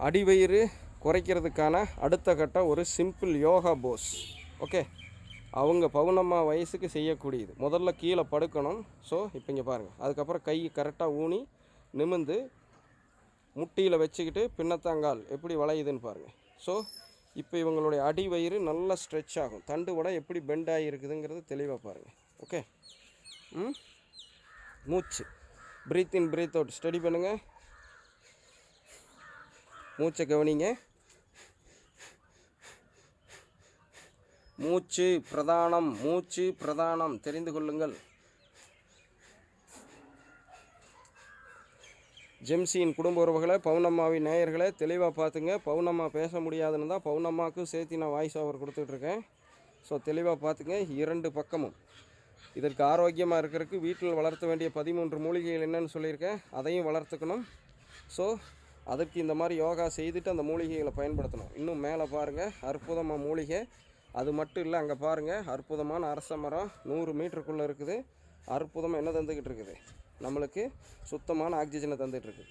அடிவயிறு குறைக்கிறதுக்கான அடுத்த கட்டம் ஒரு சிம்பிள் யோகா போஸ் ஓகே அவங்க பவுனம்மா வயசுக்கு செய்யக்கூடியது. முதல்ல கீழே படுக்கணும். ஸோ இப்போ இங்கே பாருங்கள் அதுக்கப்புறம் கை கரெக்டாக ஊனி நிமிந்து முட்டியில் வச்சுக்கிட்டு பின்னத்தாங்கால் எப்படி வளையுதுன்னு பாருங்கள் ஸோ இப்போ இவங்களுடைய அடி வயிறு நல்லா ஸ்ட்ரெச் ஆகும். தண்டு வடை எப்படி பெண்ட் ஆகிருக்குதுங்கிறது தெளிவாக பாருங்கள் ஓகே ம்? மூச்சு. Breathe in breathe out study பண்ணுங்கள் மூச்சை கவனிங்க. மூச்சு பிரதானம் மூச்சு பிரதானம். தெரிந்து கொள்ளுங்கள். ஜெம்சியின் குடும்ப உறவுகளை பவுனம்மாவின் நேயர்களை தெளிவாக பார்த்துங்க. பவுனம்மா பேச முடியாதுன்னு தான் பவுனம்மாவுக்கும் சேர்த்து நான் வாய்ஸ் ஓவர் கொடுத்துட்ருக்கேன் ஸோ தெளிவாக பார்த்துங்க. இரண்டு பக்கமும். இதற்கு ஆரோக்கியமாக இருக்கிறதுக்கு வீட்டில் வளர்த்த வேண்டிய பதிமூன்று மூலிகைகள் என்னன்னு சொல்லியிருக்கேன். அதையும் வளர்த்துக்கணும். ஸோ அதுக்கு இந்த மாதிரி யோகா செய்துட்டு அந்த மூலிகைகளை பயன்படுத்தணும். இன்னும் மேலே பாருங்கள் அற்புதமாக மூலிகை. அது மட்டும் இல்லை அங்கே பாருங்கள் அற்புதமான அரச மரம் நூறு மீட்டருக்குள்ளே இருக்குது. அற்புதமாக என்ன தந்துக்கிட்டு இருக்குது? நம்மளுக்கு சுத்தமான ஆக்சிஜனை தந்துகிட்டு இருக்குது.